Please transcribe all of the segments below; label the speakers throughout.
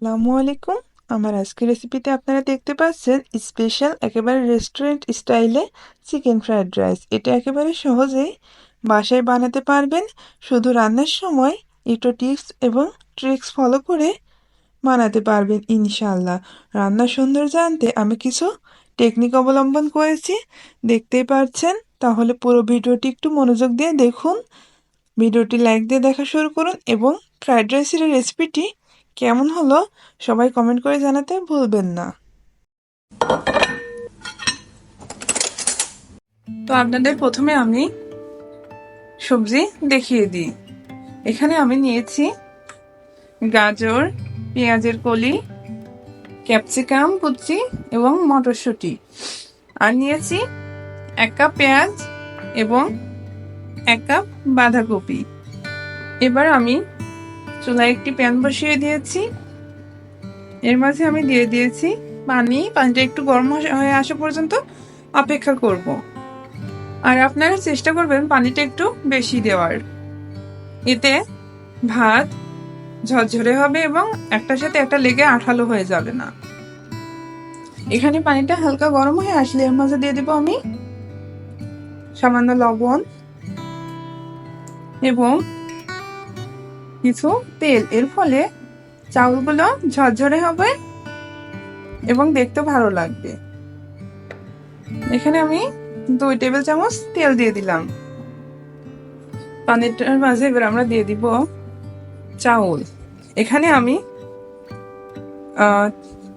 Speaker 1: আসসালামু আলাইকুম। আমার আজকের রেসিপিতে আপনারা দেখতে পাচ্ছেন স্পেশাল একেবারে রেস্টুরেন্ট স্টাইলে চিকেন ফ্রায়েড রাইস এটা একেবারে সহজেই বাসায় বানাতে পারবেন। শুধু রান্নার সময় একটু টিপস এবং ট্রিক্স ফলো করে বানাতে পারবেন ইনশাল্লাহ রান্না সুন্দর জানতে আমি কিছু টেকনিক অবলম্বন করেছি। দেখতেই পাচ্ছেন? তাহলে পুরো ভিডিওটি একটু মনোযোগ দিয়ে দেখুন। ভিডিওটি লাইক দিয়ে দেখা শুরু করুন এবং ফ্রায়েড রাইসের রেসিপিটি কেমন হলো সবাই কমেন্ট করে জানাতে ভুলবেন না। তো আপনাদের প্রথমে আমি সবজি দেখিয়ে দিই। এখানে আমি নিয়েছি গাজর, পেঁয়াজের কলি, ক্যাপসিকাম, কুচি এবং মটরশুঁটি। আর নিয়েছি এক কাপ পেঁয়াজ এবং এক কাপ বাঁধাকপি। এবার আমি চুলায় একটি প্যান বসিয়ে দিয়েছি। এর মাঝে আমি দিয়ে দিয়েছি পানি। পানিটা একটু গরম হয়ে আসা পর্যন্ত অপেক্ষা করব। আর আপনারা চেষ্টা করবেন পানিটা একটু বেশি দেওয়ার। এতে ভাত ঝরঝরে হবে এবং একটার সাথে একটা লেগে আঠালো হয়ে যাবে না। এখানে পানিটা হালকা গরম হয়ে আসলে এর মাঝে দিয়ে দেবো আমি সামান্য লবণ এবং কিছু তেল। এর ফলে চাউলগুলো ঝরঝরে হবে এবং দেখতে ভালো লাগবে। এখানে আমি দুই টেবিল চামচ তেল দিয়ে দিলাম। পানিরটার মাঝে এবার আমরা দিয়ে দিব চাউল। এখানে আমি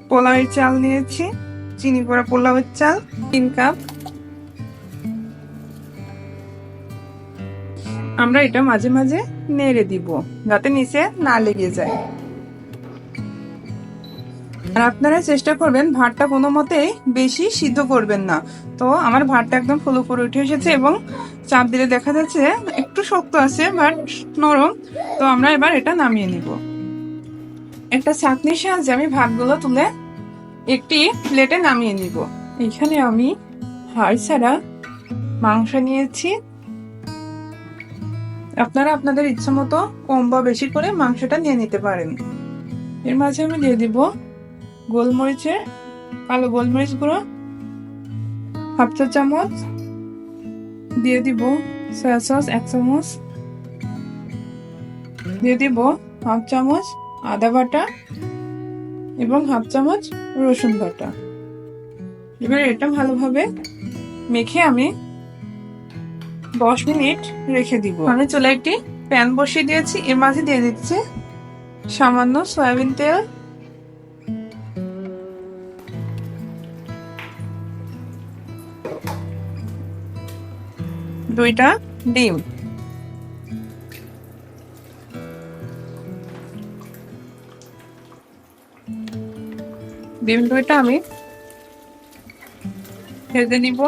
Speaker 1: পোলাওয়ের চাল নিয়েছি, চিনি করা পোলাওয়ের চাল, তিন কাপ। আমরা এটা মাঝে মাঝে নেড়ে দিব। যাতে নিচে না লেগে যায়। আর আপনারা চেষ্টা করবেন ভাতটা কোনো মতেই বেশি সিদ্ধ করবেন না। তো আমার ভাতটা একদম ফুলো করে উঠে এসেছে এবং চাপ দিলে দেখা যাচ্ছে একটু শক্ত আছে বাট নরম। তো আমরা এবার এটা নামিয়ে নিব। একটা চাটনির সাহায্যে আমি ভাতগুলো তুলে একটি প্লেটে নামিয়ে নিব। এখানে আমি হাড় ছাড়া মাংস নিয়েছি। আপনারা আপনাদের ইচ্ছা মতো কম বা বেশি করে মাংসটা নিয়ে নিতে পারেন। এর মাঝে আমি দিয়ে দিব গোলমরিচের, কালো গোলমরিচ গুঁড়ো, হাফ চা চামচ, দিয়ে দিব সয়া সস এক চামচ, দিয়ে দিব হাফ চামচ আদা বাটা এবং হাফ চামচ রসুন বাটা। এবার এটা ভালোভাবে মেখে আমি দশ মিনিট রেখে দিব। আমি চলে একটি প্যান বসিয়ে দিয়েছি, এর মাঝে দিয়ে দিচ্ছি সামান্য সয়াবিন তেল। দুইটা ডিম। ডিম দুইটা আমি ভেজে নিব।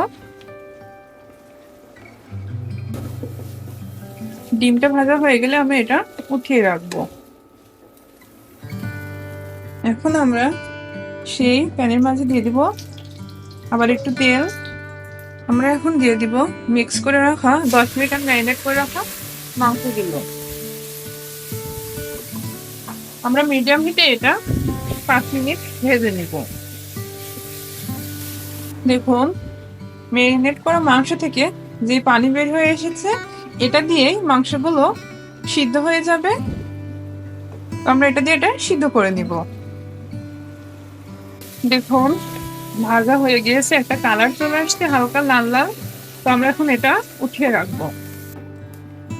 Speaker 1: ডিমটা ভাজা হয়ে গেলে আমি এটা উঠিয়ে রাখব। এখন আমরা সেই প্যানের মাঝে দিয়ে দিব আবার একটু তেল। আমরা এখন দিয়ে দিব মিক্স করে রাখা, দশ মিনিট আমি ম্যারিনেট করে রাখা মাংসগুলো। আমরা মিডিয়াম হিটে এটা পাঁচ মিনিট ভেজে নিব। দেখুন, ম্যারিনেট করা মাংস থেকে যে পানি বের হয়ে এসেছে এটা দিয়েই মাংসগুলো সিদ্ধ হয়ে যাবে। আমরা এটা দিয়ে এটা সিদ্ধ করে নিব। দেখুন ভাজা হয়ে গিয়েছে একটা কালার চলে আসছে হালকা লাল লাল। তো আমরা এখন এটা উঠিয়ে রাখব।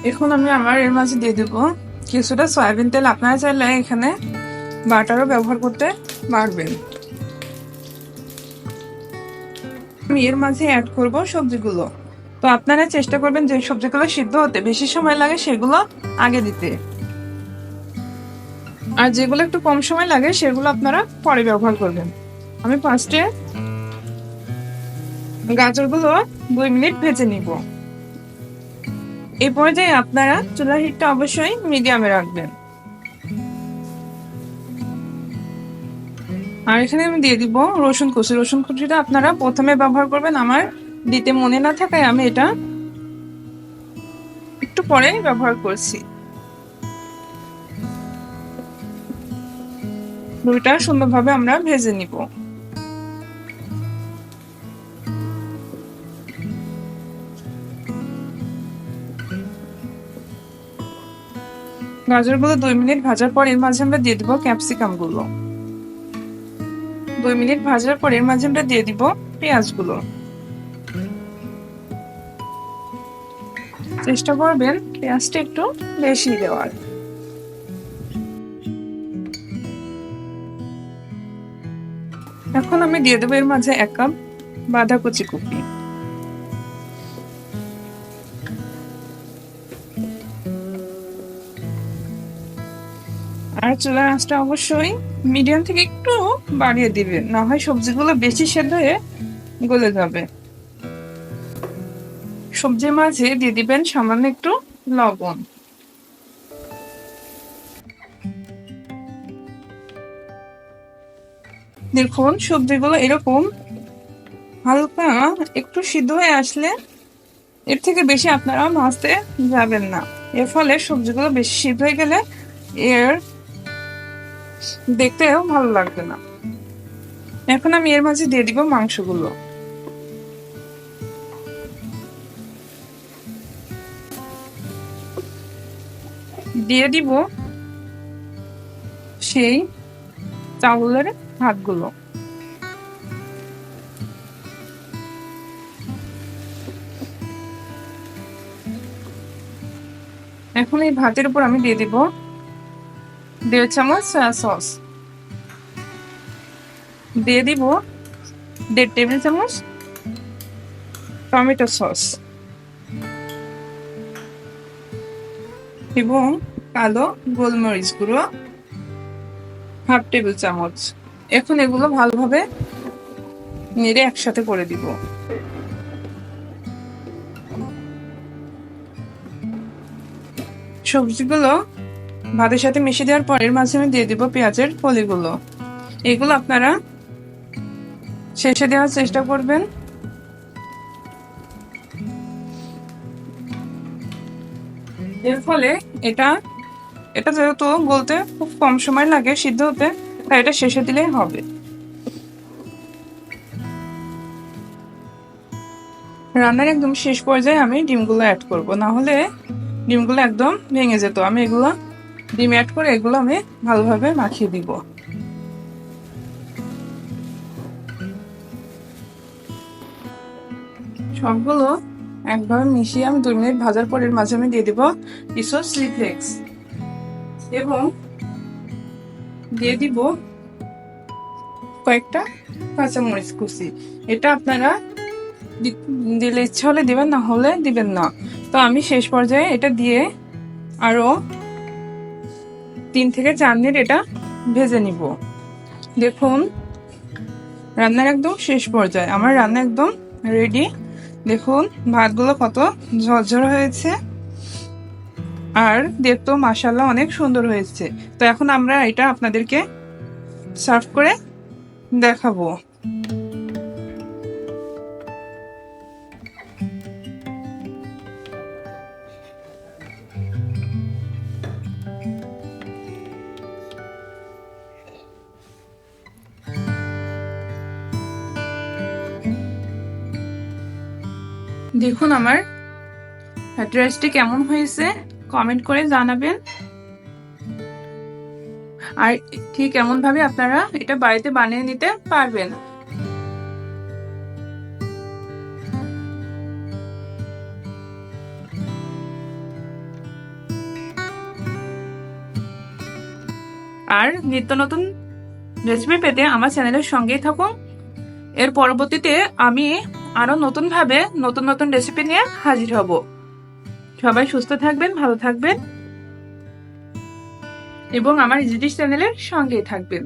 Speaker 1: এখন আমি আমার এর মাঝে দিয়ে দেবো কিছুটা সয়াবিন তেল। আপনারা চাইলে এখানে বাটারও ব্যবহার করতে পারবেন। আমি এর মাঝে অ্যাড করব সবজিগুলো। তো আপনারা চেষ্টা করবেন যে সবজিগুলো সিদ্ধ হতে বেশি সময় লাগে সেগুলো আগে দিতে। আর যেগুলো একটু কম সময় লাগে সেগুলো আপনারা পরে ব্যবহার করবেন। আমি ফার্স্টে গাজরগুলো দুই মিনিট ভেজে নিব। এই পর্যায়ে আপনারা চুলার হিটটা অবশ্যই মিডিয়ামে রাখবেন। আর এখানে আমি দিয়ে দিব রসুন কুচি। রসুন কুচিটা আপনারা প্রথমে ব্যবহার করবেন আমার দিতে মনে না থাকায় আমি এটা একটু পরে ব্যবহার করছি। দুইটা সুন্দরভাবে আমরা ভেজে নিব। গাজরগুলো দুই মিনিট ভাজার পর এর মাঝে আমরা দিয়ে দিব ক্যাপসিকামগুলো দুই মিনিট ভাজার পর এর মাঝে আমরা দিয়ে দিব পেঁয়াজগুলো। চেষ্টা করবেন পেঁয়াজটা একটু বেশি দেওয়ার। এখন আমি দিয়ে দেবো এর মাঝে এক কাপ বাঁধাকচি কপি। আর চুলার আঁচটা অবশ্যই মিডিয়াম থেকে একটু বাড়িয়ে দিবে না হয় সবজিগুলো বেশি সেদ্ধ হয়ে গলে যাবে। সবজির মাঝে দিয়ে দিবেন সামান্য একটু লবণ। দেখুন, সবজিগুলো এরকম হালকা একটু সিদ্ধ হয়ে আসলে এর থেকে বেশি আপনারা ভাজতে যাবেন না। এর ফলে সবজিগুলো বেশি সিদ্ধ হয়ে গেলে এর দেখতেও ভালো লাগবে না। এখন আমি এর মাঝে দিয়ে দিব মাংসগুলো। দিয়ে দিব সেই চাউলের ভাতগুলো। এখন এই ভাতের উপর আমি দিয়ে দিব দেড় চামচ সয়া সস। দিয়ে দিব দেড় টেবিল চামচ টমেটো সস। এবং কালো, গোলমরিচ গুঁড়ো হাফ টেবিল চামচ। এখন এগুলো ভালোভাবে নেড়ে একসাথে করে দিব। সবজিগুলো ভাতের সাথে মিশিয়ে দেওয়ার পরের মাঝে আমি দিয়ে দিব পেঁয়াজের কলিগুলো এগুলো আপনারা শেষে দেওয়ার চেষ্টা করবেন। এর ফলে এটা এটা যেহেতু বলতে খুব কম সময় লাগে সিদ্ধ হতে, তাই এটা শেষে দিলেই হবে। রান্নার একদম শেষ পর্যায়ে আমি ডিমগুলো অ্যাড করব। না হলে ডিমগুলো একদম ভেঙে যেত। আমি এগুলো, ডিম অ্যাড করে এগুলো আমি ভালোভাবে মাখিয়ে দিব। সবগুলো একভাবে মিশিয়ে আমি দুই মিনিট ভাজার পরের মাঝে আমি দিয়ে দিব কিছু স্লিপলেক্স এবং দিয়ে দিব কয়েকটা কাঁচামরিচ কুচি। এটা আপনারা দিলে ইচ্ছা হলে দিবেন, না হলে দিবেন না। তো আমি শেষ পর্যায়ে এটা দিয়ে আরও তিন থেকে চার মিনিট এটা ভেজে নিব। দেখুন, রান্নার একদম শেষ পর্যায়ে। আমার রান্না একদম রেডি দেখুন, ভাতগুলো কত ঝরঝর হয়েছে। আর দেখতেও মাসাল্লাহ অনেক সুন্দর হয়েছে। তো এখন আমরা এটা আপনাদেরকে সার্ভ করে দেখাবো। দেখুন আমার ড্রেসটি কেমন হয়েছে। কমেন্ট করে জানাবেন। আর ঠিক এমন ভাবে আপনারা এটা বাড়িতে বানিয়ে নিতে পারবেন। আর নিত্য নতুন রেসিপি পেতে আমার চ্যানেলের সঙ্গেই থাকুন। এর পরবর্তীতে আমি আরও নতুন ভাবে নতুন নতুন রেসিপি নিয়ে হাজির হব। সবাই সুস্থ থাকবেন ভালো থাকবেন এবং আমার ইজিডিশ চ্যানেলের সঙ্গে থাকবেন।